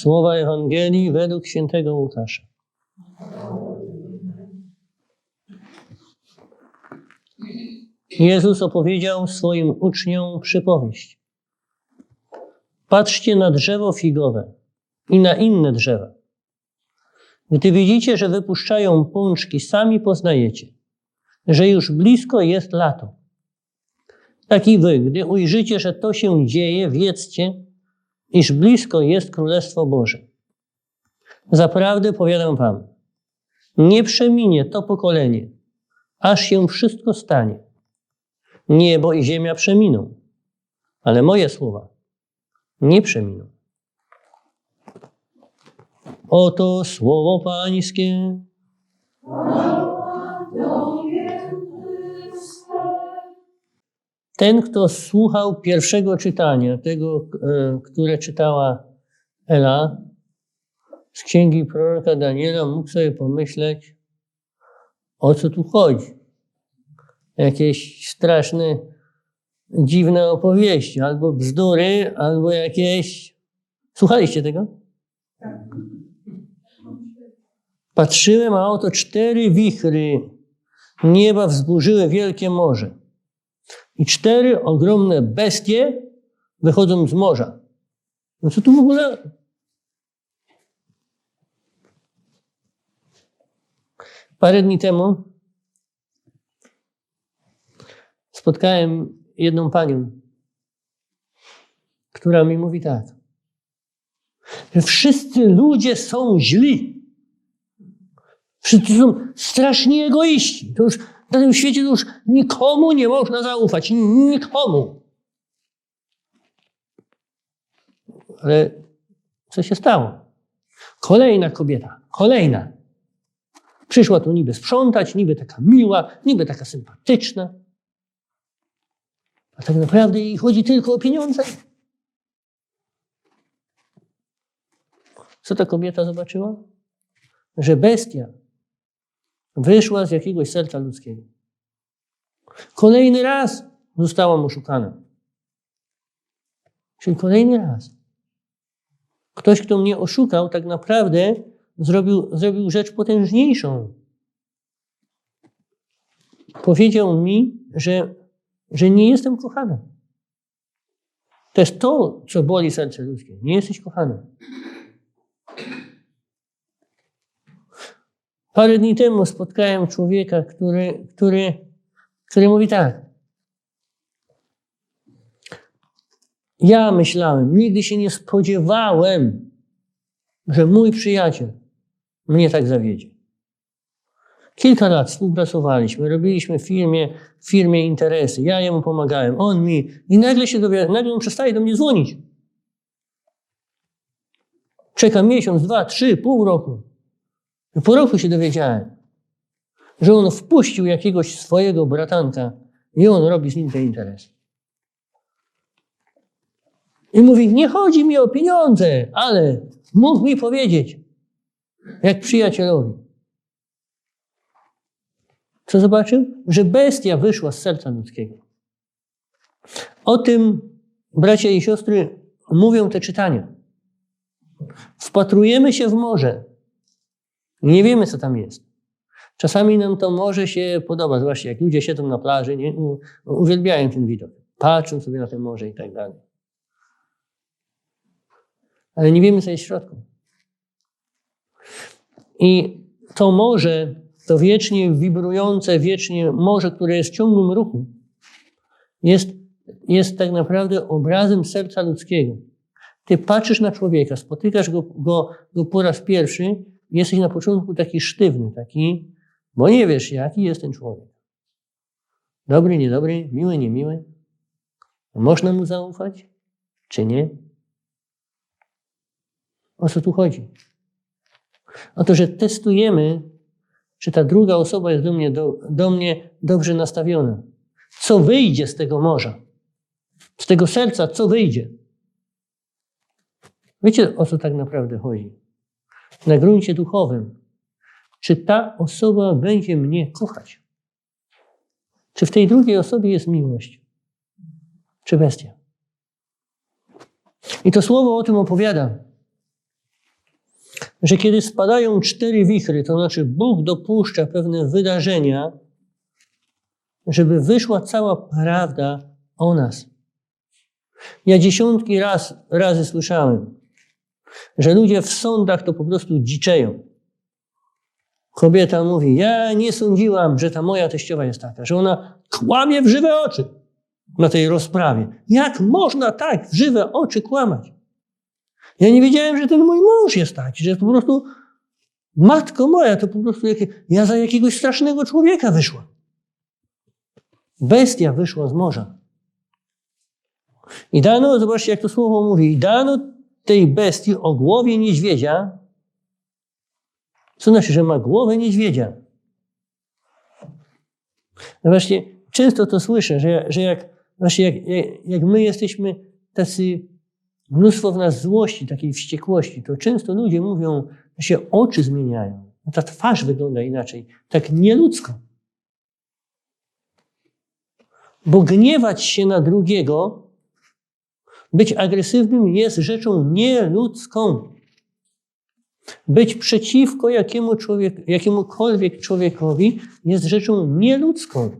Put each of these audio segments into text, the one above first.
Słowa Ewangelii według świętego Łukasza. Jezus opowiedział swoim uczniom przypowieść. Patrzcie na drzewo figowe i na inne drzewa. Gdy widzicie, że wypuszczają pączki, sami poznajecie, że już blisko jest lato. Tak i wy, gdy ujrzycie, że to się dzieje, wiedzcie, iż blisko jest Królestwo Boże. Zaprawdę powiadam wam, nie przeminie to pokolenie, aż się wszystko stanie. Niebo i ziemia przeminą, ale moje słowa nie przeminą. Oto słowo Pańskie. Ten, kto słuchał pierwszego czytania, tego, e, które czytała Ela z księgi proroka Daniela, mógł sobie pomyśleć, o co tu chodzi. Jakieś straszne, dziwne opowieści, albo bzdury, albo jakieś. Słuchaliście tego? Patrzyłem, a oto cztery wichry nieba wzburzyły wielkie morze. I cztery ogromne bestie wychodzą z morza. No co tu w ogóle? Parę dni temu spotkałem jedną panią, która mi mówi tak, że wszyscy ludzie są źli. Wszyscy są strasznie egoiści. To już na tym świecie już nikomu nie można zaufać. Nikomu. Ale co się stało? Kolejna kobieta, kolejna. Przyszła tu niby sprzątać, niby taka miła, niby taka sympatyczna. A tak naprawdę jej chodzi tylko o pieniądze. Co ta kobieta zobaczyła? Że bestia wyszła z jakiegoś serca ludzkiego. Kolejny raz została oszukana. Czyli kolejny raz. Ktoś, kto mnie oszukał, tak naprawdę zrobił, zrobił rzecz potężniejszą. Powiedział mi, że, że nie jestem kochana. To jest to, co boli serce ludzkie. Nie jesteś kochana. Parę dni temu spotkałem człowieka, który, który, który mówi tak. Ja myślałem, nigdy się nie spodziewałem, że mój przyjaciel mnie tak zawiedzie. Kilka lat współpracowaliśmy, robiliśmy w firmie, w firmie interesy. Ja jemu pomagałem, on mi. I nagle się nagle on przestaje do mnie dzwonić. Czeka miesiąc, dwa, trzy, pół roku. Po roku się dowiedziałem, że on wpuścił jakiegoś swojego bratanka i on robi z nim te interesy. I mówi, nie chodzi mi o pieniądze, ale mógł mi powiedzieć, jak przyjacielowi. Co zobaczył? Że bestia wyszła z serca ludzkiego. O tym, bracia i siostry, mówią te czytania. Wpatrujemy się w morze, nie wiemy, co tam jest. Czasami nam to może się podoba, zwłaszcza jak ludzie siedzą na plaży, nie? uwielbiają ten widok. Patrzą sobie na to morze i tak dalej. Ale nie wiemy, co jest w środku. I to morze, to wiecznie wibrujące, wiecznie morze, które jest w ciągłym ruchu, jest, jest tak naprawdę obrazem serca ludzkiego. Ty patrzysz na człowieka, spotykasz go, go, go po raz pierwszy jesteś na początku taki sztywny, taki, bo nie wiesz, jaki jest ten człowiek. Dobry, niedobry, miły, niemiły. Można mu zaufać, czy nie? O co tu chodzi? O to, że testujemy, czy ta druga osoba jest do mnie, do, do mnie dobrze nastawiona. Co wyjdzie z tego morza? Z tego serca, co wyjdzie? Wiecie, o co tak naprawdę chodzi? Na gruncie duchowym, czy ta osoba będzie mnie kochać? Czy w tej drugiej osobie jest miłość? Czy bestia? I to słowo o tym opowiada. że kiedy spadają cztery wichry, to znaczy Bóg dopuszcza pewne wydarzenia, żeby wyszła cała prawda o nas. Ja dziesiątki raz, razy słyszałem, że ludzie w sądach to po prostu dziczeją. Kobieta mówi: Ja nie sądziłam, że ta moja teściowa jest taka, że ona kłamie w żywe oczy na tej rozprawie. Jak można tak w żywe oczy kłamać? Ja nie wiedziałem, że ten mój mąż jest taki, że po prostu matko moja, to po prostu jakie, ja za jakiegoś strasznego człowieka wyszła. Bestia wyszła z morza. I dano, zobaczcie jak to słowo mówi, i dano tej bestii o głowie niedźwiedzia. Co znaczy, że ma głowę niedźwiedzia? No właśnie, często to słyszę, że, że jak, właśnie jak, jak, jak my jesteśmy tacy, mnóstwo w nas złości, takiej wściekłości, to często ludzie mówią, że się oczy zmieniają. Ta twarz wygląda inaczej, tak nieludzko. Bo gniewać się na drugiego, być agresywnym jest rzeczą nieludzką. Być przeciwko jakiemu człowiek, jakiemukolwiek człowiekowi jest rzeczą nieludzką.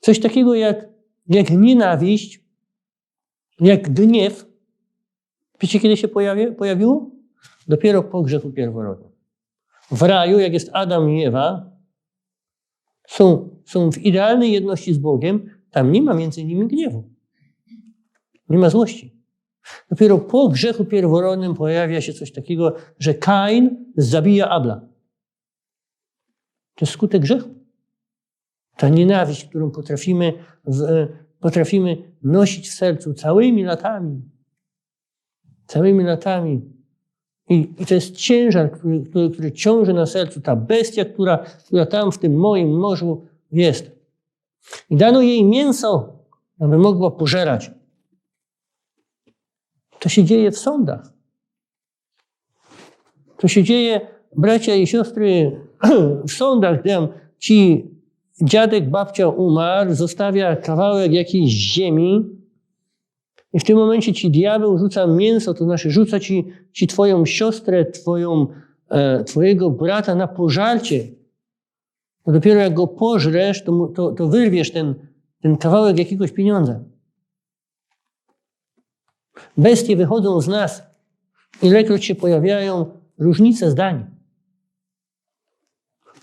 Coś takiego jak, jak nienawiść, jak gniew. Wiecie, kiedy się pojawi, pojawiło? Dopiero po grzechu pierworodnym. W raju, jak jest Adam i Ewa, są, są w idealnej jedności z Bogiem, tam nie ma między nimi gniewu. Nie ma złości. Dopiero po grzechu pierworodnym pojawia się coś takiego, że Kain zabija Abla. To jest skutek grzechu. Ta nienawiść, którą potrafimy, w, potrafimy nosić w sercu całymi latami. Całymi latami. I, I, to jest ciężar, który, który, który, ciąży na sercu, ta bestia, która, która tam w tym moim morzu jest. I dano jej mięso, aby mogła pożerać. To się dzieje w sądach. To się dzieje, bracia i siostry, w sądach, tam ci dziadek, babcia umarł, zostawia kawałek jakiejś ziemi i w tym momencie ci diabeł rzuca mięso, to znaczy rzuca ci, ci twoją siostrę, twoją, e, twojego brata na pożarcie. To dopiero jak go pożresz, to, to, to wyrwiesz ten, ten kawałek jakiegoś pieniądza. Bestie wychodzą z nas, ilekroć się pojawiają różnice zdań.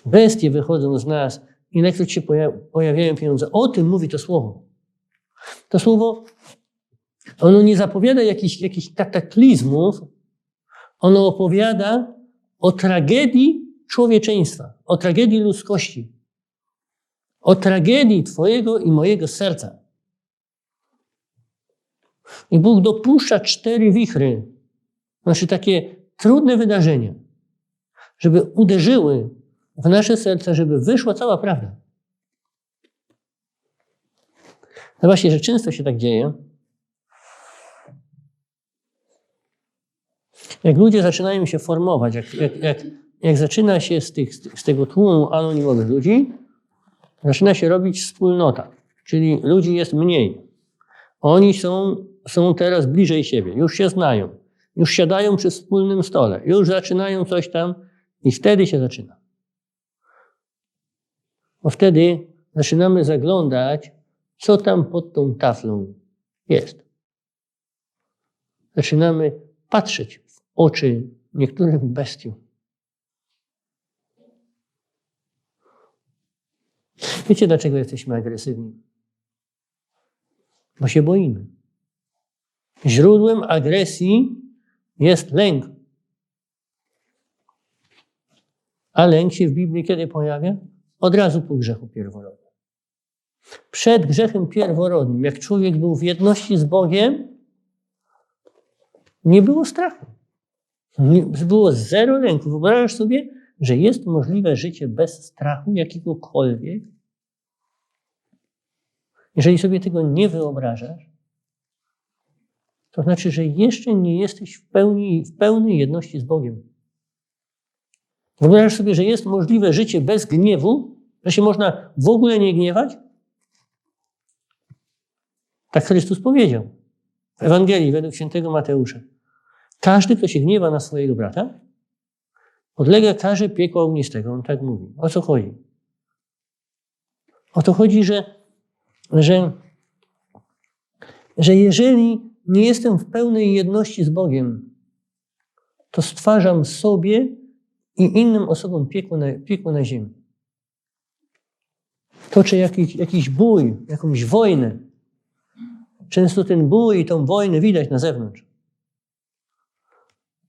Bestie wychodzą z nas, ilekroć się pojawiają pieniądze. O tym mówi to słowo. To słowo, ono nie zapowiada jakichś, jakichś kataklizmów, ono opowiada o tragedii człowieczeństwa, o tragedii ludzkości, o tragedii Twojego i mojego serca. I Bóg dopuszcza cztery wichry, znaczy takie trudne wydarzenia, żeby uderzyły w nasze serca, żeby wyszła cała prawda. No właśnie, że często się tak dzieje. Jak ludzie zaczynają się formować, jak, jak, jak, jak zaczyna się z, tych, z tego tłumu anonimowych ludzi, zaczyna się robić wspólnota, czyli ludzi jest mniej. Oni są, są teraz bliżej siebie, już się znają, już siadają przy wspólnym stole, już zaczynają coś tam i wtedy się zaczyna. Bo wtedy zaczynamy zaglądać, co tam pod tą taflą jest. Zaczynamy patrzeć oczy niektórym bestiom. Wiecie, dlaczego jesteśmy agresywni? Bo się boimy. Źródłem agresji jest lęk. A lęk się w Biblii kiedy pojawia? Od razu po grzechu pierworodnym. Przed grzechem pierworodnym, jak człowiek był w jedności z Bogiem, nie było strachu. Było zero lęku. Wyobrażasz sobie, że jest możliwe życie bez strachu jakiegokolwiek? Jeżeli sobie tego nie wyobrażasz, to znaczy, że jeszcze nie jesteś w, pełni, w pełnej jedności z Bogiem. Wyobrażasz sobie, że jest możliwe życie bez gniewu, że się można w ogóle nie gniewać? Tak Chrystus powiedział. w Ewangelii według świętego Mateusza. Każdy, kto się gniewa na swojego brata, podlega karze piekła ognistego. On tak mówi. O co chodzi? O to chodzi, że, że, że jeżeli nie jestem w pełnej jedności z Bogiem, to stwarzam sobie i innym osobom piekło na, piekło na ziemi. Toczę jakiś, jakiś bój, jakąś wojnę. Często ten bój i tą wojnę widać na zewnątrz.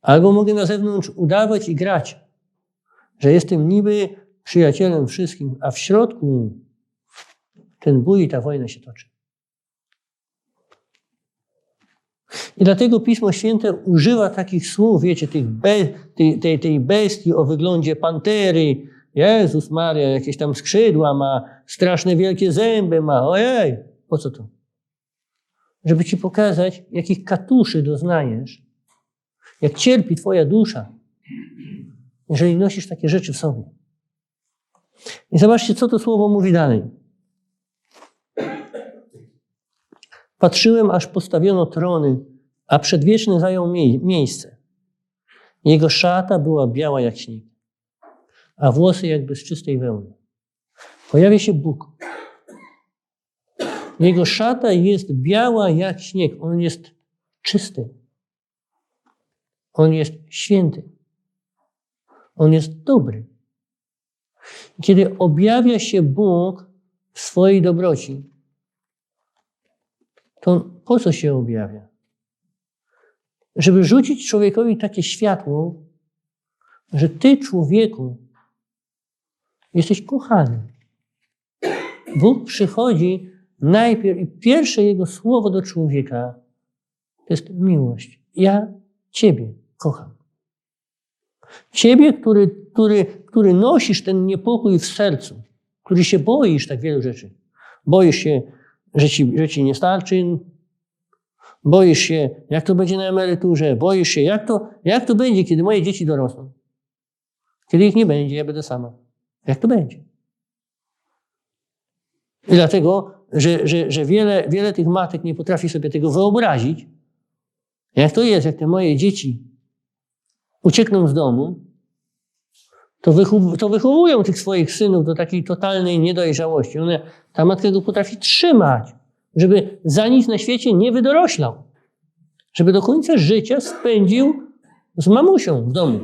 Albo mogę na zewnątrz udawać i grać, że jestem niby przyjacielem wszystkim, a w środku ten bój i ta wojna się toczy. I dlatego Pismo Święte używa takich słów, wiecie, tych be, tej, tej, tej bestii o wyglądzie pantery. Jezus Maria, jakieś tam skrzydła ma, straszne wielkie zęby ma. Ojej, po co to? Żeby ci pokazać, jakich katuszy doznajesz, jak cierpi twoja dusza, jeżeli nosisz takie rzeczy w sobie. I zobaczcie, co to słowo mówi dalej. Patrzyłem, aż postawiono trony, a przedwieczny zajął mie miejsce. Jego szata była biała jak śnieg, a włosy jakby z czystej wełny. Pojawia się Bóg. Jego szata jest biała jak śnieg. On jest czysty. On jest święty. On jest dobry. Kiedy objawia się Bóg w swojej dobroci, to po co się objawia? Żeby rzucić człowiekowi takie światło, że ty, człowieku, jesteś kochany. Bóg przychodzi najpierw i pierwsze jego słowo do człowieka to jest miłość. Ja Ciebie kocham. Ciebie, który, który, który nosisz ten niepokój w sercu, który się boisz tak wielu rzeczy. Boisz się że ci, że ci nie starczy, boisz się, jak to będzie na emeryturze, boisz się, jak to, jak to będzie, kiedy moje dzieci dorosną. Kiedy ich nie będzie, ja będę sama. Jak to będzie? I dlatego, że, że, że wiele, wiele tych matek nie potrafi sobie tego wyobrazić, jak to jest, jak te moje dzieci uciekną z domu, to, to wychowują tych swoich synów do takiej totalnej niedojrzałości. One, ta matka go potrafi trzymać, żeby za nic na świecie nie wydoroślał. Żeby do końca życia spędził z mamusią w domu.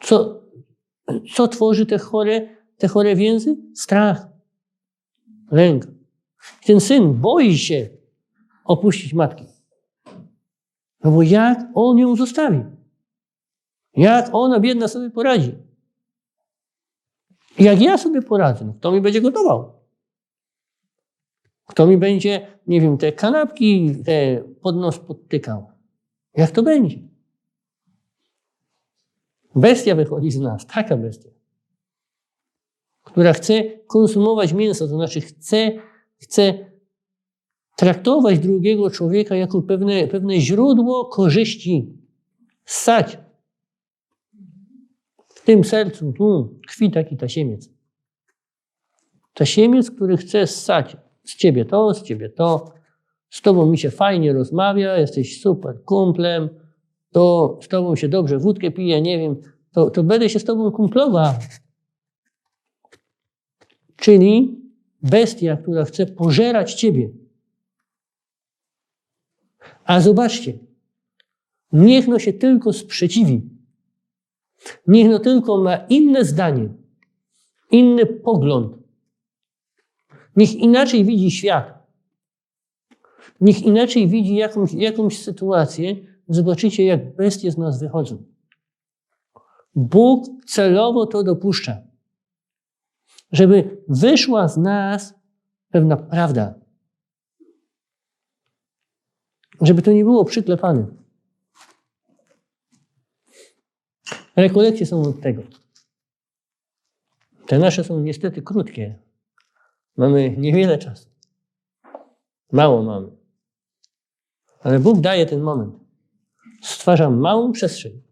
Co, co tworzy te chore, te chore więzy? Strach, lęk. Ten syn boi się opuścić matki. No bo jak on ją zostawi? Jak ona, biedna, sobie poradzi? Jak ja sobie poradzę? No, kto mi będzie gotował? Kto mi będzie, nie wiem, te kanapki te pod nos podtykał? Jak to będzie? Bestia wychodzi z nas, taka bestia, która chce konsumować mięso, to znaczy chce, chce traktować drugiego człowieka jako pewne, pewne źródło korzyści, ssać. W tym sercu tu tkwi taki tasiemiec. Tasiemiec, który chce ssać z ciebie to, z ciebie to. Z tobą mi się fajnie rozmawia, jesteś super kumplem, to z tobą się dobrze wódkę pije, nie wiem, to, to będę się z tobą kumplował. Czyli bestia, która chce pożerać ciebie. A zobaczcie, niech no się tylko sprzeciwi. Niech no tylko ma inne zdanie, inny pogląd. Niech inaczej widzi świat. Niech inaczej widzi jakąś, jakąś sytuację. Zobaczycie, jak bestie z nas wychodzą. Bóg celowo to dopuszcza, żeby wyszła z nas pewna prawda. Żeby to nie było przyklepane. Rekolekcje są od tego. Te nasze są niestety krótkie. Mamy niewiele czasu. Mało mamy. Ale Bóg daje ten moment. Stwarza małą przestrzeń,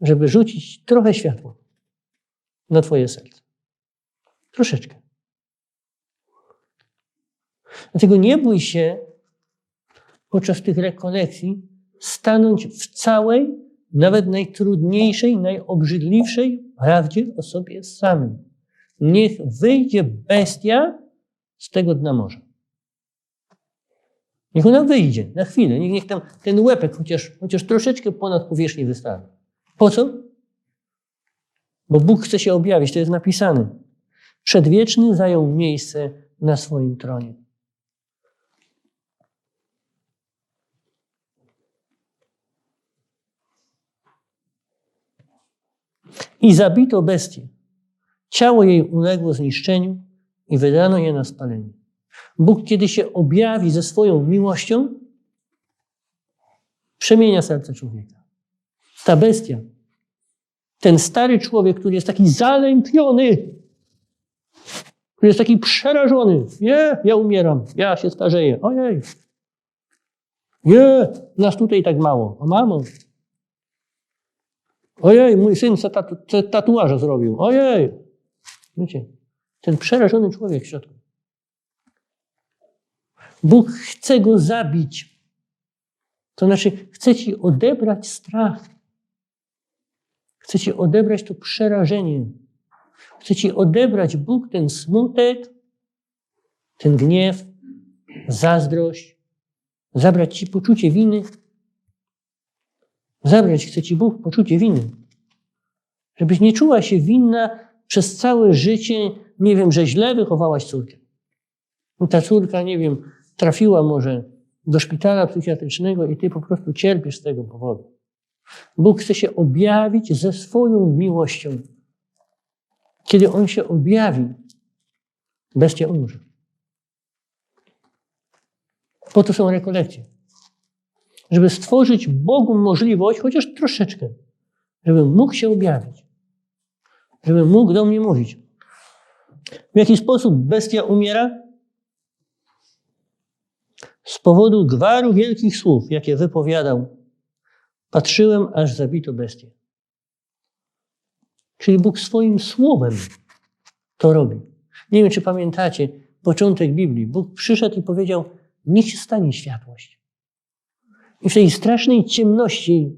żeby rzucić trochę światła na Twoje serce. Troszeczkę. Dlatego nie bój się podczas tych rekolekcji stanąć w całej, nawet najtrudniejszej, najobrzydliwszej prawdzie o sobie samym. Niech wyjdzie bestia z tego dna morza. Niech ona wyjdzie na chwilę, niech, niech tam ten łepek chociaż, chociaż troszeczkę ponad powierzchnię wystawi. Po co? Bo Bóg chce się objawić, to jest napisane. Przedwieczny zajął miejsce na swoim tronie. I zabito bestię. Ciało jej uległo zniszczeniu i wydano je na spalenie. Bóg, kiedy się objawi ze swoją miłością, przemienia serce człowieka. Ta bestia, ten stary człowiek, który jest taki zalękniony, który jest taki przerażony. Nie, ja umieram, ja się starzeję. Ojej. Nie, nas tutaj tak mało. A mamo. Ojej, mój syn se tatu, tatuaże zrobił. Ojej. Wiecie, ten przerażony człowiek w środku. Bóg chce go zabić. To znaczy, chce ci odebrać strach. Chce ci odebrać to przerażenie. Chce ci odebrać Bóg ten smutek, ten gniew, zazdrość, zabrać ci poczucie winy. Zabrać chce ci Bóg poczucie winy. Żebyś nie czuła się winna przez całe życie, nie wiem, że źle wychowałaś córkę. Ta córka, nie wiem, trafiła może do szpitala psychiatrycznego i ty po prostu cierpisz z tego powodu. Bóg chce się objawić ze swoją miłością. Kiedy On się objawi, bestia umrze. Po to są rekolekcje. Żeby stworzyć Bogu możliwość, chociaż troszeczkę, żeby mógł się objawić. Żeby mógł do mnie mówić. W jaki sposób bestia umiera? Z powodu gwaru wielkich słów, jakie wypowiadał, patrzyłem, aż zabito bestię. Czyli Bóg swoim słowem to robi. Nie wiem, czy pamiętacie początek Biblii. Bóg przyszedł i powiedział: Niech się stanie światłość. I w tej strasznej ciemności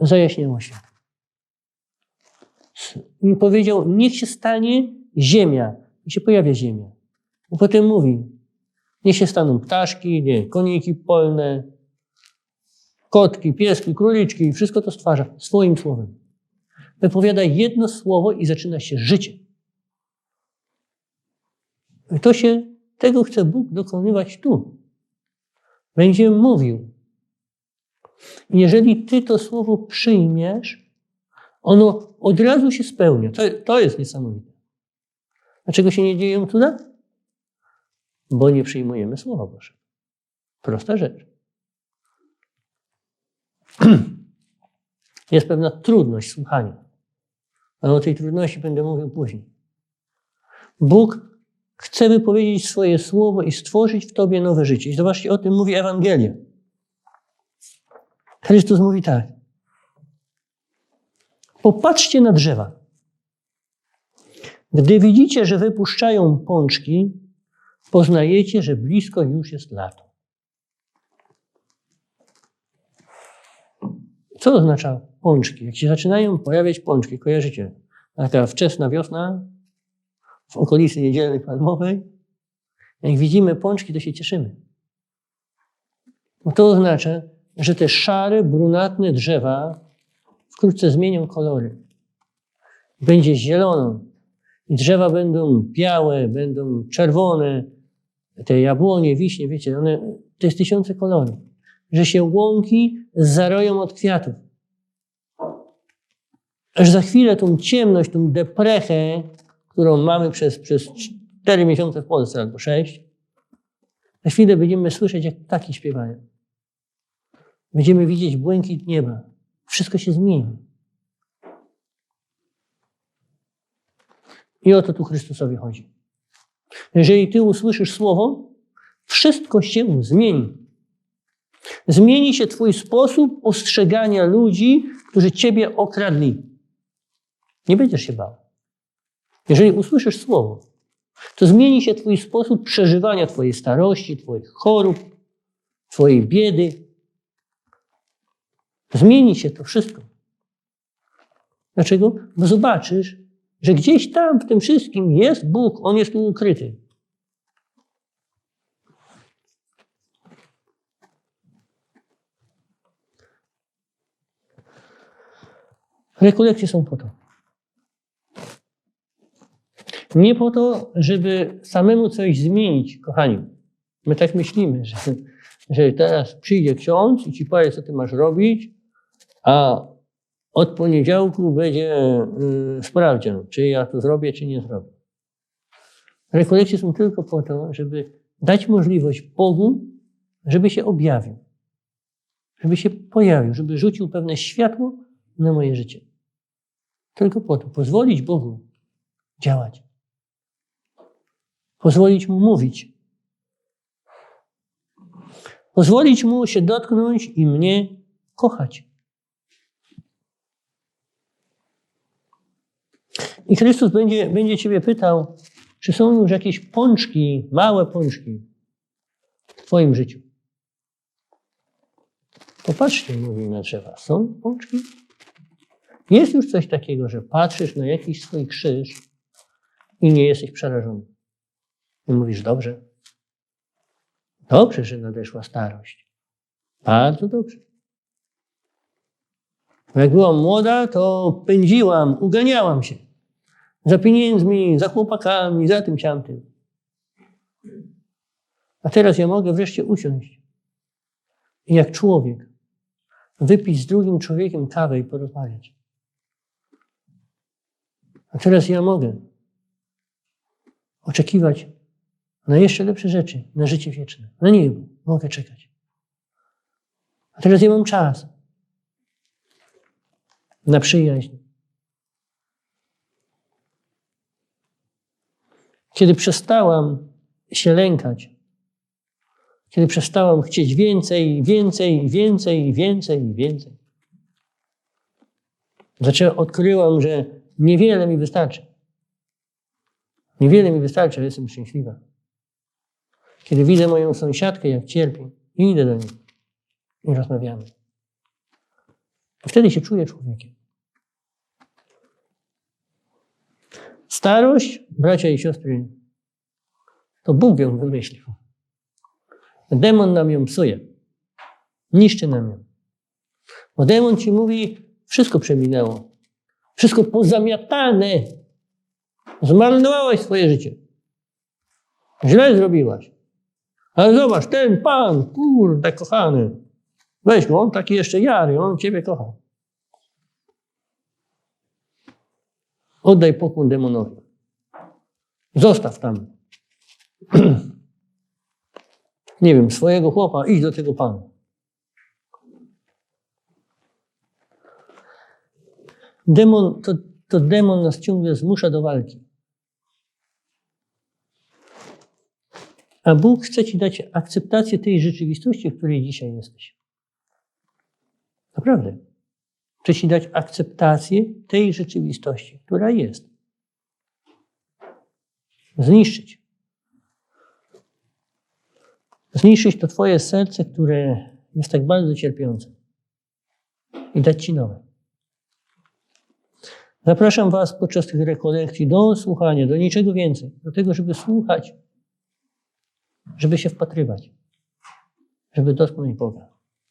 zajaśniało się. I powiedział: Niech się stanie ziemia. I się pojawia ziemia. I potem mówi: Niech się staną ptaszki, nie, koniki polne, kotki, pieski, króliczki, wszystko to stwarza swoim słowem. Wypowiada jedno słowo i zaczyna się życie. I to się, tego chce Bóg dokonywać tu. Będzie mówił. Jeżeli ty to słowo przyjmiesz, ono od razu się spełnia. To, to jest niesamowite. Dlaczego się nie dzieją cuda? Bo nie przyjmujemy Słowa Bożego. Prosta rzecz. Jest pewna trudność słuchania. Ale o tej trudności będę mówił później. Bóg chce wypowiedzieć swoje słowo i stworzyć w tobie nowe życie. I zobaczcie, o tym mówi Ewangelia. Chrystus mówi tak. Popatrzcie na drzewa. Gdy widzicie, że wypuszczają pączki, poznajecie, że blisko już jest lato. Co oznacza pączki? Jak się zaczynają pojawiać pączki, kojarzycie? Taka wczesna wiosna w okolicy Niedzielnej Palmowej. Jak widzimy pączki, to się cieszymy. To oznacza, że te szare, brunatne drzewa wkrótce zmienią kolory. Będzie zielono. I drzewa będą białe, będą czerwone. Te jabłonie, wiśnie, wiecie, one, to jest tysiące kolorów że się łąki zaroją od kwiatów. Aż za chwilę tą ciemność, tą deprechę, którą mamy przez, przez 4 miesiące w Polsce albo 6, za chwilę będziemy słyszeć, jak ptaki śpiewają. Będziemy widzieć błękit nieba. Wszystko się zmieni. I o to tu Chrystusowi chodzi. Jeżeli Ty usłyszysz słowo, wszystko się zmieni. Zmieni się Twój sposób postrzegania ludzi, którzy Ciebie okradli. Nie będziesz się bał. Jeżeli usłyszysz słowo, To zmieni się Twój sposób przeżywania Twojej starości, Twoich chorób, Twojej biedy. Zmieni się to wszystko. Dlaczego? Bo zobaczysz, że gdzieś tam w tym wszystkim jest Bóg, On jest tu ukryty. Rekolekcje są po to. Nie po to, żeby samemu coś zmienić, kochani. My tak myślimy, że, że teraz przyjdzie ksiądz i ci powie, co ty masz robić, a od poniedziałku będzie y, sprawdzian, czy ja to zrobię, czy nie zrobię. Rekolekcje są tylko po to, żeby dać możliwość Bogu, żeby się objawił, żeby się pojawił, żeby rzucił pewne światło na moje życie. Tylko po to, pozwolić Bogu działać. Pozwolić Mu mówić. Pozwolić Mu się dotknąć i mnie kochać. I Chrystus będzie, będzie Ciebie pytał, czy są już jakieś pączki, małe pączki w Twoim życiu. Popatrzcie, mówi na drzewa. Są pączki? Jest już coś takiego, że patrzysz na jakiś swój krzyż i nie jesteś przerażony. I mówisz, dobrze. Dobrze, że nadeszła starość. Bardzo dobrze. Jak byłam młoda, to pędziłam, uganiałam się. Za pieniędzmi, za chłopakami, za tym, siamtym. A teraz ja mogę wreszcie usiąść i jak człowiek wypić z drugim człowiekiem kawę i porozmawiać. A teraz ja mogę oczekiwać na jeszcze lepsze rzeczy, na życie wieczne, na niebo. Mogę czekać. A teraz ja mam czas na przyjaźń. Kiedy przestałam się lękać, kiedy przestałam chcieć więcej, więcej, więcej, więcej, więcej, zaczęłam, odkryłam, że niewiele mi wystarczy. Niewiele mi wystarczy, a jestem szczęśliwa. Kiedy widzę moją sąsiadkę, jak cierpi, idę do niej i rozmawiamy. Wtedy się czuję człowiekiem. Starość, bracia i siostry, to Bóg ją wymyślił. Demon nam ją psuje. Niszczy nam ją. Bo demon ci mówi, wszystko przeminęło. Wszystko pozamiatane. Zmarnowałaś swoje życie. Źle zrobiłaś. Ale zobacz, ten pan, kurde, kochany. Weź go, on taki jeszcze jary, on ciebie kocha. Oddaj pokój demonowi. Zostaw tam. Nie wiem, swojego chłopa, idź do tego pana. Demon, to, to demon nas ciągle zmusza do walki. A Bóg chce ci dać akceptację tej rzeczywistości, w której dzisiaj jesteś. Naprawdę. Chce ci dać akceptację tej rzeczywistości, która jest. Zniszczyć. Zniszczyć to Twoje serce, które jest tak bardzo cierpiące. I dać Ci nowe. Zapraszam Was podczas tych rekolekcji do słuchania, do niczego więcej. Do tego, żeby słuchać, żeby się wpatrywać, żeby dotknąć Boga.